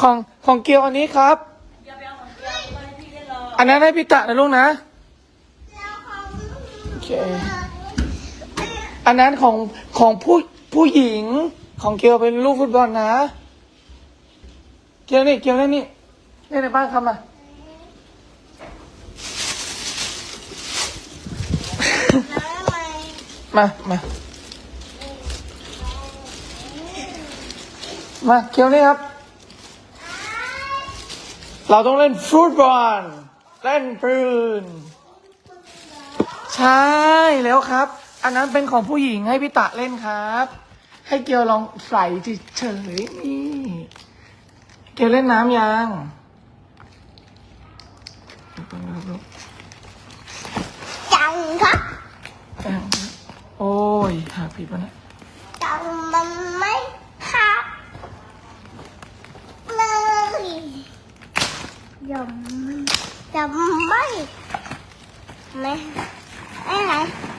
ของของเกียวอันนี้ครับ อันนั้นให้พี่ตะนะลูกนะโอเคอันนั้นของของผู้ผู้หญิงของเกียวเป็นลูกฟุตบอลนะ เกียวนี่เกียวนี่นี่เล่ในบ้านครับมามามามาเกียวนี่ครับ เราต้องเล่นฟุตบอล เล่นปืน ใช่แล้วครับ อันนั้นเป็นของผู้หญิงให้พี่ตะเล่นครับ ให้เกียวลองใส่เฉยๆนี่ เกียวเล่นน้ำยังจังครับ โอ้ยหาผิดปะเนี่ยจังมันไม่หักเลย ยังไม่ยังไม่ไม่ไม่ไหน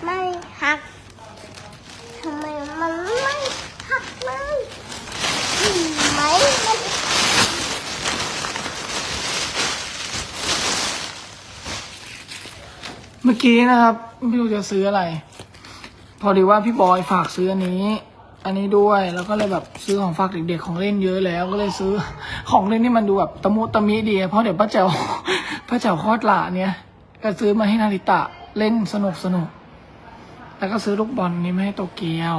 ไม่หักทำไมมันไม่หักเลยไหมมันเมื่อกี้นะครับไม่รู้จะซื้ออะไร พอดีว่าพี่บอยฝากซื้ออันนี้ อันนี้ด้วยแล้วก็เลยแบบซื้อของฝากเด็กๆของเล่นเยอะแล้วก็เลยซื้อ ของเล่นที่มันดูแบบตะมุตะมิดี เพราะเดี๋ยวป้าแจ๋วป้าแจ๋วคลอดหลาเนี่ยก็ซื้อมาให้นาริตะเล่นสนุกสนุก แล้วก็ซื้อลูกบอลนี้มาให้โตเกียว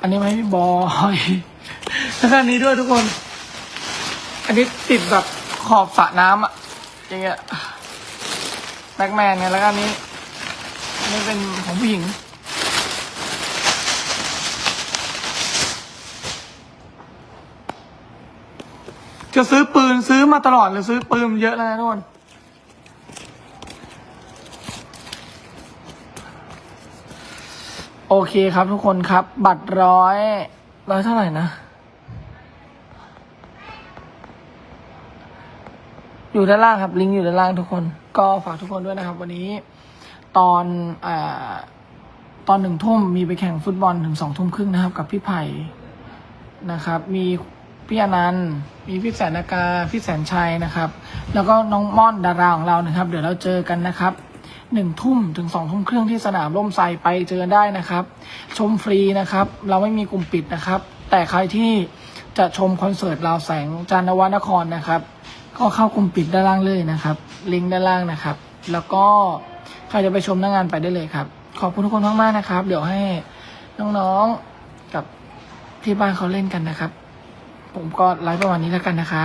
อันนี้มาให้พี่บอยแล้วก็อันนี้ด้วยทุกคน อันนี้ติดแบบขอบสระน้ำอะอย่างเงี้ยแบ็กแมนเนี่ยแล้วก็อันนี้อันนี้เป็นของผู้หญิง จะซื้อปืนซื้อมาตลอดเลยซื้อปืนเยอะแล้วนะทุกคนโอเคครับทุกคนครับ บัตรร้อยร้อยเท่าไหร่นะ อยู่ด้านล่างครับ ลิงก์อยู่ด้านล่างทุกคน ก็ฝากทุกคนด้วยนะครับ วันนี้ ตอนอตอนหนึ่งทุ่มมีไปแข่งฟุตบอลถึงสองทุ่มครึ่งนะครับ กับพี่ไผ่นะครับ มี พี่อนันต์มีพี่แสนนากาพี่แสนชัยนะครับ แล้วก็น้องม่อนดาราของเรานะครับ เดี๋ยวเราเจอกันนะครับหนึ่งทุ่มถึงสองทุ่มครึ่งที่สนามร่มไทรไปเจอกันได้นะครับ ชมฟรีนะครับ เราไม่มีกลุ่มปิดนะครับ แต่ใครที่จะชมคอนเสิร์ตเราวแสงจันทวนครนะครับ ก็เข้ากลุ่มปิดด้านล่างเลยนะครับ ลิงก์ด้านล่างนะครับ แล้วก็ใครจะไปชมหน้างานไปได้เลยครับ ขอบคุณทุกคนมากๆนะครับ เดี๋ยวให้น้องๆกับที่บ้านเขาเล่นกันนะครับ ผมก็ไลฟ์ประมาณนี้แล้วกันนะคะ